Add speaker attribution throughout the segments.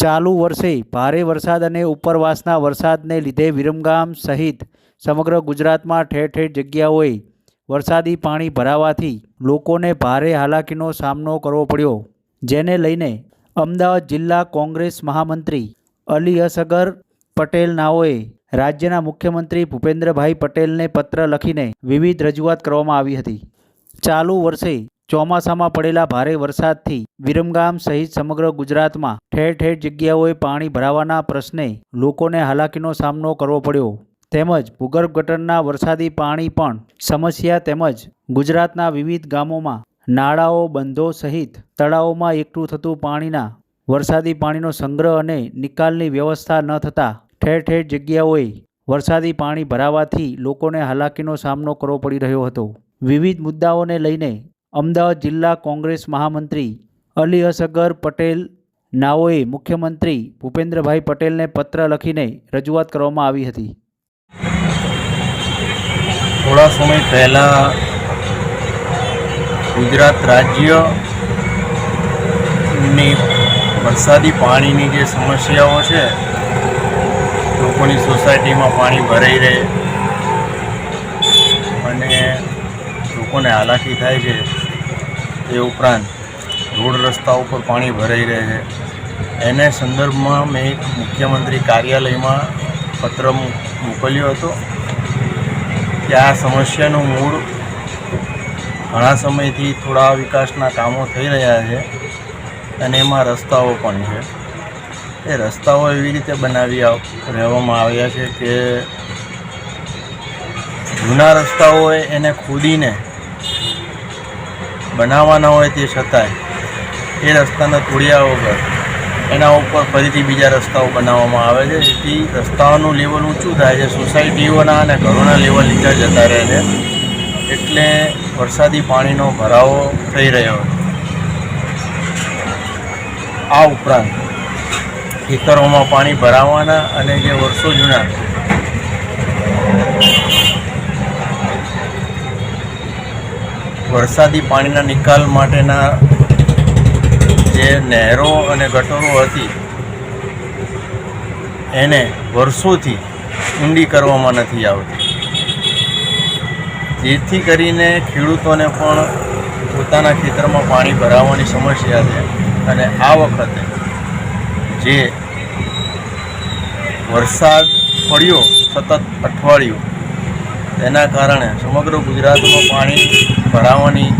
Speaker 1: ચાલુ વર્ષે ભારે વરસાદ અને ઉપરવાસના વરસાદને લીધે વિરમગામ સહિત સમગ્ર ગુજરાતમાં ઠેર ઠેર જગ્યાઓએ વરસાદી પાણી ભરાવાથી લોકોને ભારે હાલાકીનો સામનો કરવો પડ્યો, જેને લઈને અમદાવાદ જિલ્લા કોંગ્રેસ મહામંત્રી અલી અસગર પટેલ નાઓએ રાજ્યના મુખ્યમંત્રી ભૂપેન્દ્રભાઈ પટેલને પત્ર લખીને વિવિધ રજૂઆત કરવામાં આવી હતી. ચાલુ વર્ષે ચોમાસામાં પડેલા ભારે વરસાદથી વિરમગામ સહિત સમગ્ર ગુજરાતમાં ઠેર ઠેર જગ્યાઓએ પાણી ભરાવાના પ્રશ્ને લોકોને હાલાકીનો સામનો કરવો પડ્યો. તેમજ ભૂગર્ભ ગટરના વરસાદી પાણી પણ સમસ્યા તેમજ ગુજરાતના વિવિધ ગામોમાં નાળાઓ, બંધો સહિત તળાવોમાં એકઠું થતું પાણીના વરસાદી પાણીનો સંગ્રહ અને નિકાલની વ્યવસ્થા ન થતાં ઠેર ઠેર જગ્યાઓએ વરસાદી પાણી ભરાવાથી લોકોને હાલાકીનો સામનો કરવો પડી રહ્યો હતો. વિવિધ મુદ્દાઓને લઈને અમદાવાદ જિલ્લા કોંગ્રેસ મહામંત્રી અલી અસગર પટેલ નાઓએ મુખ્યમંત્રી ભૂપેન્દ્રભાઈ પટેલને પત્ર લખીને રજૂઆત કરવામાં આવી હતી.
Speaker 2: થોડા સમય પહેલાં ગુજરાત રાજ્યની વરસાદી પાણીની જે સમસ્યાઓ છે, લોકોની સોસાયટીમાં પાણી ભરાઈ રહે અને લોકોને હાલાકી થાય છે. એ ઉપરાંત રોડ રસ્તા ઉપર પાણી ભરાઈ રહે છે. એને સંદર્ભમાં મેં એક મુખ્યમંત્રી કાર્યાલયમાં પત્ર મોકલ્યો હતો કે આ સમસ્યાનું મૂળ ઘણા સમયથી થોડા વિકાસના કામો થઈ રહ્યા છે અને એમાં રસ્તાઓ પણ છે. એ રસ્તાઓ એવી રીતે બનાવી રહેવામાં આવ્યા છે કે જૂના રસ્તાઓએ એને ખોદીને બનાવવાના હોય તે છતાંય એ રસ્તાના તોડ્યા વગર એના ઉપર ફરીથી બીજા રસ્તાઓ બનાવવામાં આવે છે. જેથી રસ્તાઓનું લેવલ ઊંચું થાય છે. સોસાયટીઓના અને ઘરોના લેવલ નીચા જતા રહે છે. એટલે વરસાદી પાણીનો ભરાવો થઈ રહ્યો આ ઉપરાંત ખેતરોમાં પાણી ભરાવાના અને જે વર્ષો જૂના વરસાદી પાણીના નિકાલ માટેના જે નહેરો અને ગટરો હતી, એને વર્ષોથી ઊંડી કરવામાં નથી આવતી. જેથી કરીને ખેડૂતોને પણ પોતાના ખેતરમાં પાણી ભરાવાની સમસ્યા છે અને આ વખતે જે વરસાદ પડ્યો, સતત અઠવાડિયું તેના કારણે સમગ્ર ગુજરાતમાં પાણી ભરાવાની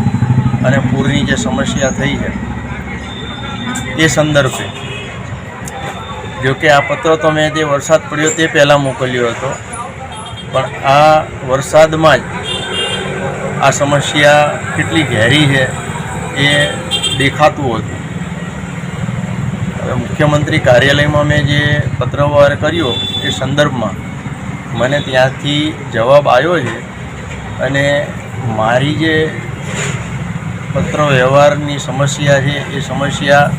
Speaker 2: અને પૂરની જે સમસ્યા થઈ છે, એ સંદર્ભે. જોકે આ પત્ર તો મેં જે વરસાદ પડ્યો તે પહેલાં મોકલ્યો હતો, પણ આ વરસાદમાં જ આ સમસ્યા કેટલી ઘેરી છે એ દેખાતું હતું. મુખ્યમંત્રી કાર્યાલયમાં મેં જે પત્રવ્યવહાર કર્યો, એ સંદર્ભમાં મને ત્યાંથી જવાબ આવ્યો છે અને મારી જે પત્ર વ્યવહારની સમસ્યા છે, એ સમસ્યા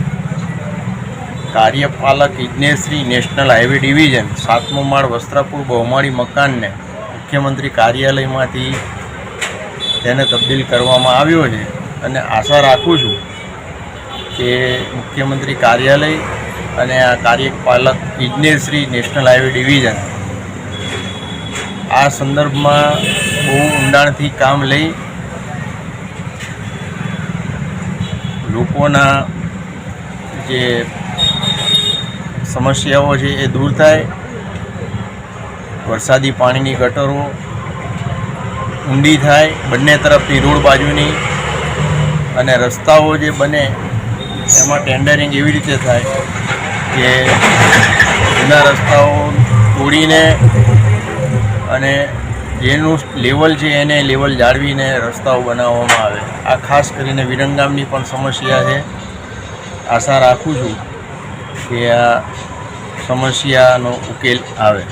Speaker 2: કાર્યપાલક ઇજનેરશ્રી નેશનલ હાઈવે ડિવિઝન, સાતમો માળ વસ્ત્રાપુર બહુમાળી મકાનને મુખ્યમંત્રી કાર્યાલયમાંથી તેને તબદીલ કરવામાં આવ્યો છે. અને આશા રાખું છું કે મુખ્યમંત્રી કાર્યાલય અને આ કાર્યપાલક ઇજનેરશ્રી નેશનલ હાઈવે ડિવિઝન આ સંદર્ભમાં બહુ ઊંડાણથી કામ લઈ લોકોના જે સમસ્યાઓ છે એ દૂર થાય. વરસાદી પાણીની ગટરો ઊંડી થાય, બંને તરફની રોડ બાજુની અને રસ્તાઓ જે બને એમાં ટેન્ડરિંગ એવી રીતે થાય કે જૂના રસ્તાઓ તોડીને અને જેનું લેવલ છે એને લેવલ જાળવીને રસ્તાઓ બનાવવામાં આવે. આ ખાસ કરીને વિરંગામની પણ સમસ્યા છે. આશા રાખું છું કે આ સમસ્યાનો ઉકેલ આવે.